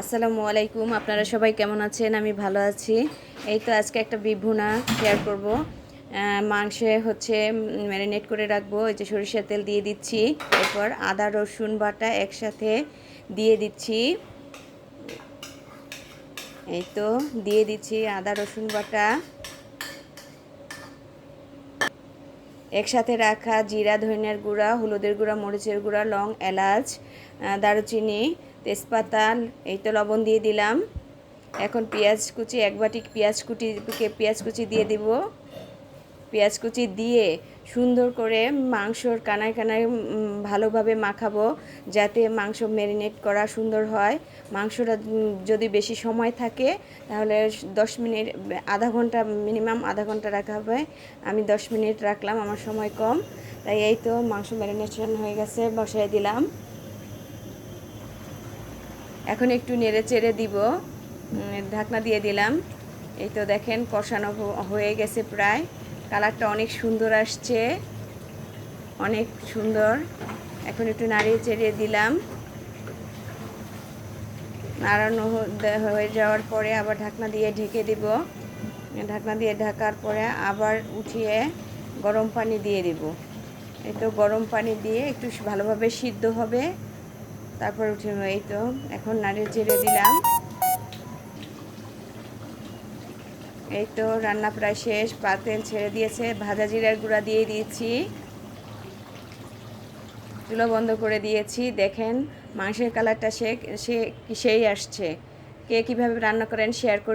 আসসালামু আলাইকুম, আপনারা সবাই কেমন আছেন? আমি ভালো আছি। এই তো আজকে একটা বিভুনা শেয়ার করব। মাংসে হচ্ছে ম্যারিনেট করে রাখব এই যে সরিষার তেল দিয়ে দিচ্ছি। এরপর আদা, রসুন, বাটা একসাথে দিয়ে দিচ্ছি। এই তো দিয়ে দিচ্ছি আদা, রসুন, বাটা। একসাথে রাখা জিরা, ধনিয়ার গুঁড়া, হলুদের গুঁড়া, মরিচের গুঁড়া, লং, এলাচ দারুচিনি তেজপাতা এই তো লবণ দিয়ে দিলাম। এখন পেঁয়াজ কুচি, এক বাটি পেঁয়াজ কুচি পেঁয়াজ কুচি দিয়ে দিব। পেঁয়াজ কুচি দিয়ে সুন্দর করে মাংসর কানায় কানায় ভালোভাবে মাখাবো, যাতে মাংস ম্যারিনেট করা সুন্দর হয়। মাংসটা যদি বেশি সময় থাকে, তাহলে দশ মিনিট, আধা ঘণ্টা মিনিমাম আধা ঘণ্টা রাখা হবে। আমি দশ মিনিট রাখলাম, আমার সময় কম। তাই এই তো মাংস ম্যারিনেশন হয়ে গেছে বসাই দিলাম। এখন একটু নেড়ে চেড়ে দিব। ঢাকনা দিয়ে দিলাম। এই তো দেখেন, কষানো হয়ে গেছে প্রায়। কালারটা অনেক সুন্দর আসছে। অনেক সুন্দর। এখন একটু নাড়িয়ে চেড়িয়ে দিলাম। নাড়ানো হয়ে যাওয়ার পরে আবার ঢাকনা দিয়ে ঢেকে দিব। ঢাকনা দিয়ে ঢাকার পরে আবার উঠিয়ে গরম পানি দিয়ে দিব। এই তো গরম পানি দিয়ে একটু ভালোভাবে সিদ্ধ হবে। তারপর উঠে এই তো, এখন নাড়ে চেড়ে দিলাম। এই তো, রান্না প্রায় শেষ পাতেল ছেড়ে দিয়েছে, ভাজা জিরার গুঁড়া দিয়ে দিয়েছি। চুলো বন্ধ করে দিয়েছি, দেখেন মাংসের কালারটা সে সে সেই আসছে। কে কীভাবে রান্না করেন শেয়ার করবেন?